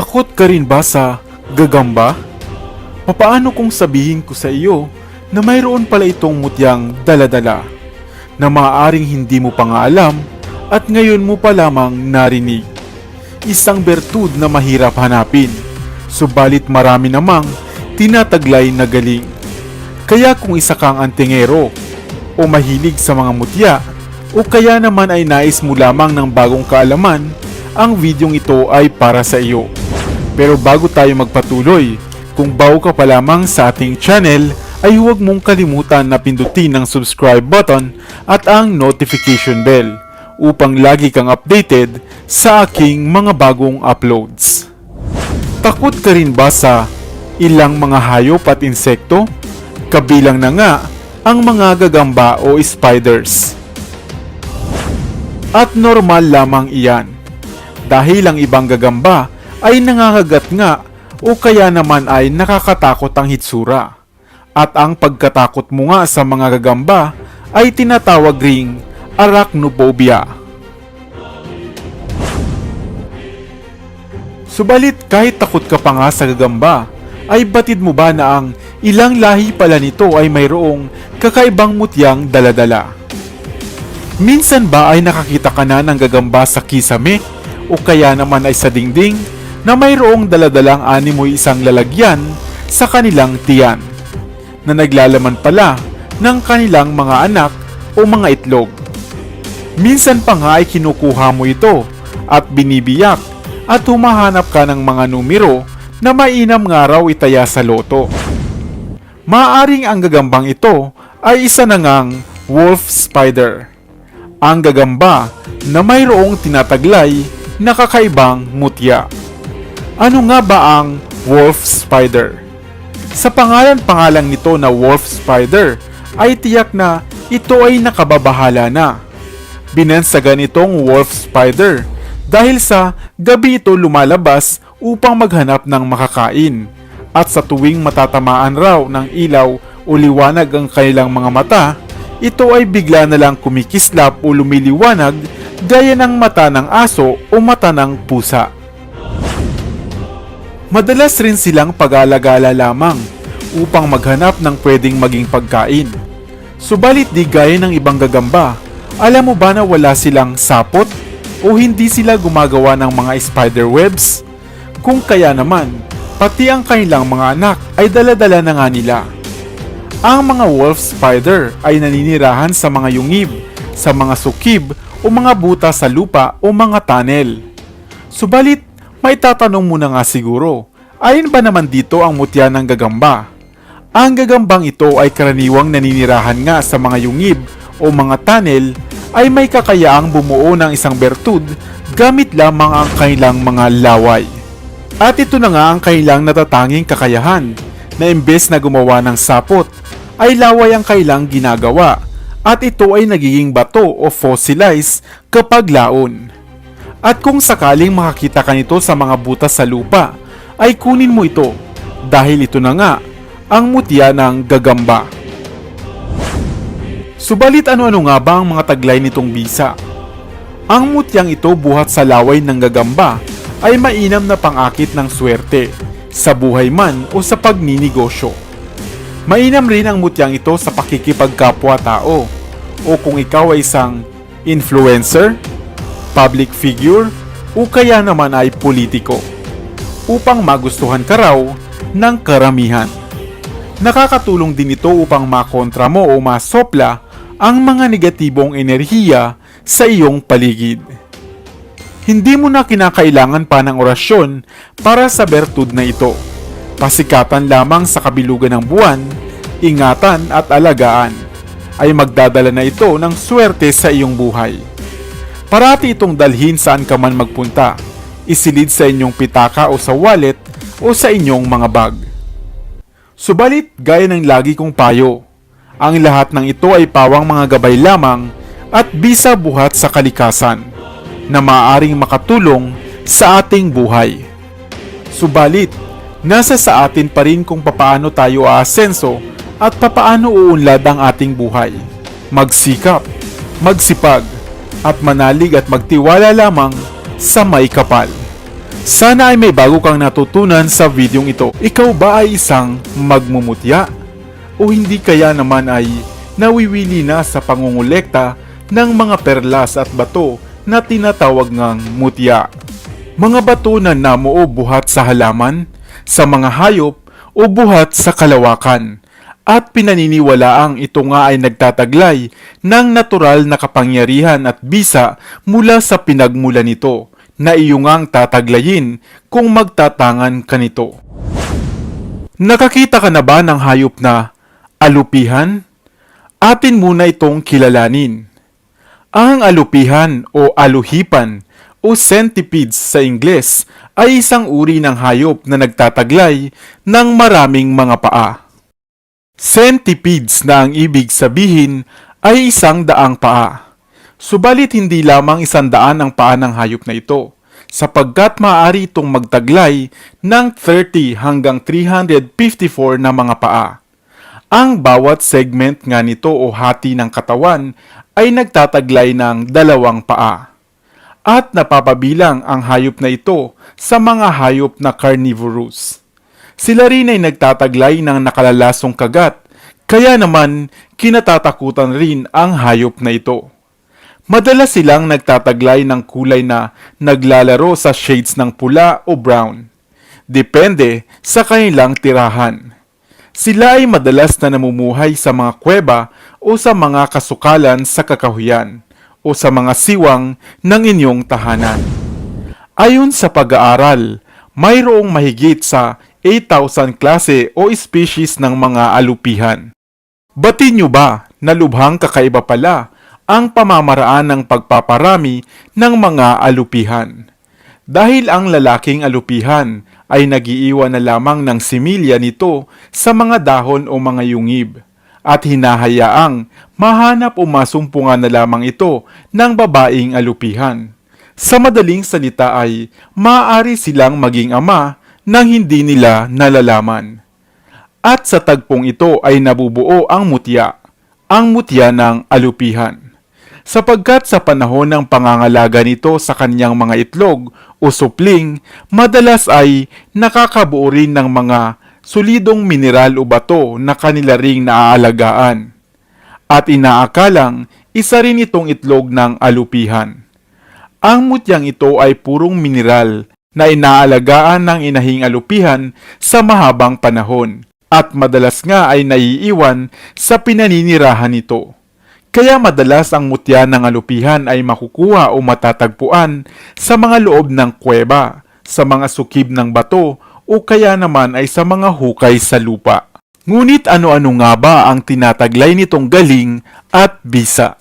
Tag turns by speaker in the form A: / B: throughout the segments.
A: Takot ka rin ba sa gagamba? Papaano kung sabihin ko sa iyo na mayroon pala itong mutyang daladala na maaaring hindi mo pa nga alam at ngayon mo pa lamang narinig. Isang bertud na mahirap hanapin, subalit marami namang tinataglay na galing. Kaya kung isa kang antingero o mahilig sa mga mutya o kaya naman ay nais mo lamang ng bagong kaalaman, ang videong ito ay para sa iyo. Pero bago tayo magpatuloy, kung bago ka pa lamang sa ating channel, ay huwag mong kalimutan na pindutin ang subscribe button at ang notification bell upang lagi kang updated sa aking mga bagong uploads. Takot ka rin ba sa ilang mga hayop at insekto? Kabilang na nga ang mga gagamba o spiders. At normal lamang iyan. Dahil ang ibang gagamba ay nangangagat nga o kaya naman ay nakakatakot ang hitsura. At ang pagkatakot mo nga sa mga gagamba ay tinatawag ring arachnophobia. Subalit kahit takot ka pa nga sa gagamba, ay batid mo ba na ang ilang lahi pala nito ay mayroong kakaibang mutyang daladala? Minsan ba ay nakakita ka na ng gagamba sa kisame o kaya naman ay sa dingding na mayroong daladalang animoy isang lalagyan sa kanilang tiyan na naglalaman pala ng kanilang mga anak o mga itlog. Minsan pa nga ay kinukuha mo ito at binibiyak at humahanap ka ng mga numero na mainam nga raw itaya sa loto. Maaring ang gagambang ito ay isa na ngang wolf spider. Ang gagamba na mayroong tinataglay na kakaibang mutya. Ano nga ba ang wolf spider? Sa pangalan-pangalang nito na wolf spider ay tiyak na ito ay nakababahala na. Binansagan itong wolf spider dahil sa gabi ito lumalabas upang maghanap ng makakain at sa tuwing matatamaan raw ng ilaw o liwanag ang kanilang mga mata, ito ay bigla na lang kumikislap o lumiliwanag gaya ng mata ng aso o mata ng pusa. Madalas rin silang pag-alagala lamang upang maghanap ng pwedeng maging pagkain. Subalit di gaya ng ibang gagamba, alam mo ba na wala silang sapot o hindi sila gumagawa ng mga spider webs? Kung kaya naman, pati ang kanilang mga anak ay daladala na nga nila. Ang mga wolf spider ay naninirahan sa mga yungib, sa mga sukib o mga buta sa lupa o mga tunnel. Subalit, may tatanong muna nga siguro, ayon ba naman dito ang mutya ng gagamba? Ang gagambang ito ay karaniwang naninirahan nga sa mga yungib o mga tunnel ay may kakayaang bumuo ng isang bertud gamit lamang ang kanilang mga laway. At ito na nga ang kailang natatanging kakayahan na imbes na gumawa ng sapot ay laway ang kailang ginagawa at ito ay nagiging bato o fossilize kapag laon. At kung sakaling makakita ka nito sa mga butas sa lupa, ay kunin mo ito dahil ito na nga ang mutya ng gagamba. Subalit ano-ano nga ba ang mga taglay nitong bisa? Ang mutyang ito buhat sa laway ng gagamba ay mainam na pangakit ng swerte sa buhay man o sa pagninegosyo. Mainam rin ang mutyang ito sa pakikipagkapwa-tao o kung ikaw ay isang influencer, public figure o kaya naman ay politiko upang magustuhan ka raw ng karamihan. Nakakatulong din ito upang makontra mo o masopla ang mga negatibong enerhiya sa iyong paligid. Hindi mo na kinakailangan pa ng orasyon para sa bertud na ito. Pasikatan lamang sa kabilugan ng buwan, ingatan at alagaan ay magdadala na ito ng swerte sa iyong buhay. Parati itong dalhin saan ka man magpunta, isilid sa inyong pitaka o sa wallet o sa inyong mga bag. Subalit, gaya ng lagi kong payo, ang lahat ng ito ay pawang mga gabay lamang at bisa buhat sa kalikasan na maaaring makatulong sa ating buhay. Subalit, nasa sa atin pa rin kung papaano tayo aasenso at papaano uunlad ang ating buhay. Magsikap, magsipag, at manalig at magtiwala lamang sa may kapal. Sana ay may bago kang natutunan sa videong ito. Ikaw ba ay isang magmumutya? O hindi kaya naman ay nawiwili na sa pangungulekta ng mga perlas at bato na tinatawag ngang mutya? Mga bato na namuo buhat sa halaman, sa mga hayop o buhat sa kalawakan at pinaniniwalaang ito nga ay nagtataglay ng natural na kapangyarihan at bisa mula sa pinagmula nito na iyong tataglayin kung magtatangan ka nito. Nakakita ka na ba ng hayop na alupihan? Atin muna itong kilalanin. Ang alupihan o aluhipan o centipedes sa Ingles ay isang uri ng hayop na nagtataglay ng maraming mga paa. Centipedes na ang ibig sabihin ay isang daang paa. Subalit hindi lamang isang daan ang paa ng hayop na ito, sapagkat maaari itong magtaglay ng 30 hanggang 354 na mga paa. Ang bawat segment nga nito o hati ng katawan ay nagtataglay ng dalawang paa. At napapabilang ang hayop na ito sa mga hayop na carnivorous. Sila rin ay nagtataglay ng nakalalasong kagat, kaya naman kinatatakutan rin ang hayop na ito. Madalas silang nagtataglay ng kulay na naglalaro sa shades ng pula o brown. Depende sa kanilang tirahan. Sila ay madalas na namumuhay sa mga kuweba o sa mga kasukalan sa kakahuyan o sa mga siwang ng inyong tahanan. Ayon sa pag-aaral, mayroong mahigit sa 8,000 klase o species ng mga alupihan. Batin nyo ba na lubhang kakaiba pala ang pamamaraan ng pagpaparami ng mga alupihan? Dahil ang lalaking alupihan ay nagiiwan na lamang ng similya nito sa mga dahon o mga yungib at hinahayaang mahanap o masumpungan na lamang ito ng babaeng alupihan. Sa madaling salita ay maaari silang maging ama nang hindi nila nalalaman. At sa tagpong ito ay nabubuo ang mutya, ang mutya ng alupihan. Sapagkat sa panahon ng pangangalaga nito sa kanyang mga itlog o supling, madalas ay nakakabuo rin ng mga solidong mineral o bato na kanila ring naaalagaan. At inaakalang isa rin itong itlog ng alupihan. Ang mutyang ito ay purong mineral na inaalagaan ng inahing alupihan sa mahabang panahon at madalas nga ay naiiwan sa pinaninirahan nito. Kaya madalas ang mutya ng alupihan ay makukuha o matatagpuan sa mga loob ng kuweba, sa mga sukib ng bato o kaya naman ay sa mga hukay sa lupa. Ngunit ano-ano nga ba ang tinataglay nitong galing at bisa?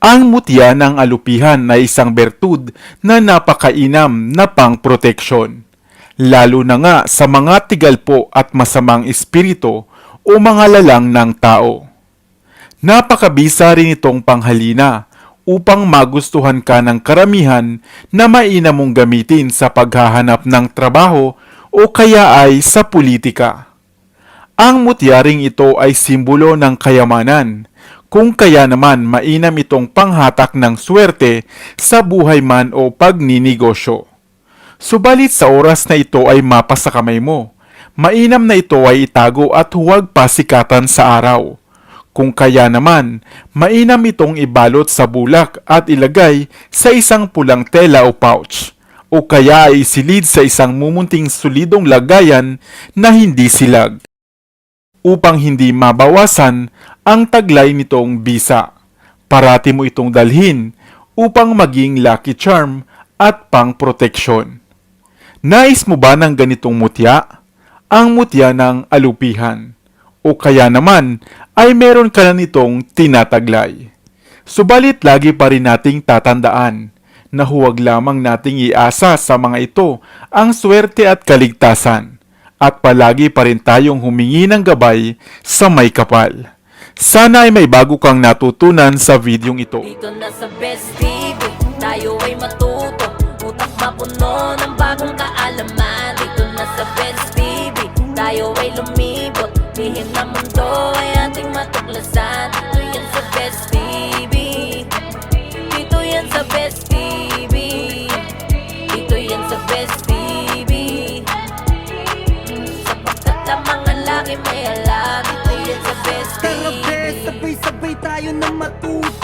A: Ang mutya ng alupihan ay isang bertud na napakainam na pangproteksyon. Lalo na nga sa mga tigalpo at masamang espiritu o mga lalang ng tao. Napakabisa rin itong panghalina upang magustuhan ka ng karamihan na mainam mong gamitin sa paghahanap ng trabaho o kaya ay sa politika. Ang mutyaring ito ay simbolo ng kayamanan, kung kaya naman mainam itong panghatak ng swerte sa buhay man o pagninegosyo. Subalit sa oras na ito ay mapa sa kamay mo, mainam na ito ay itago at huwag pasikatan sa araw. Kung kaya naman, mainam itong ibalot sa bulak at ilagay sa isang pulang tela o pouch, o kaya ay isilid sa isang mumunting solidong lagayan na hindi silag upang hindi mabawasan ang taglay nitong bisa. Parati mo itong dalhin upang maging lucky charm at pang-proteksyon. Nais mo ba ng ganitong mutya? Ang mutya ng alupihan. O kaya naman ay meron ka na nitong tinataglay. Subalit lagi pa rin nating tatandaan na huwag lamang nating iasa sa mga ito ang swerte at kaligtasan at palagi pa rin tayong humingi ng gabay sa may kapal. Sana ay may bago kang natutunan sa videong ito.
B: Dito na sa Best TV, tayo ay matuto Utak mapuno ng sa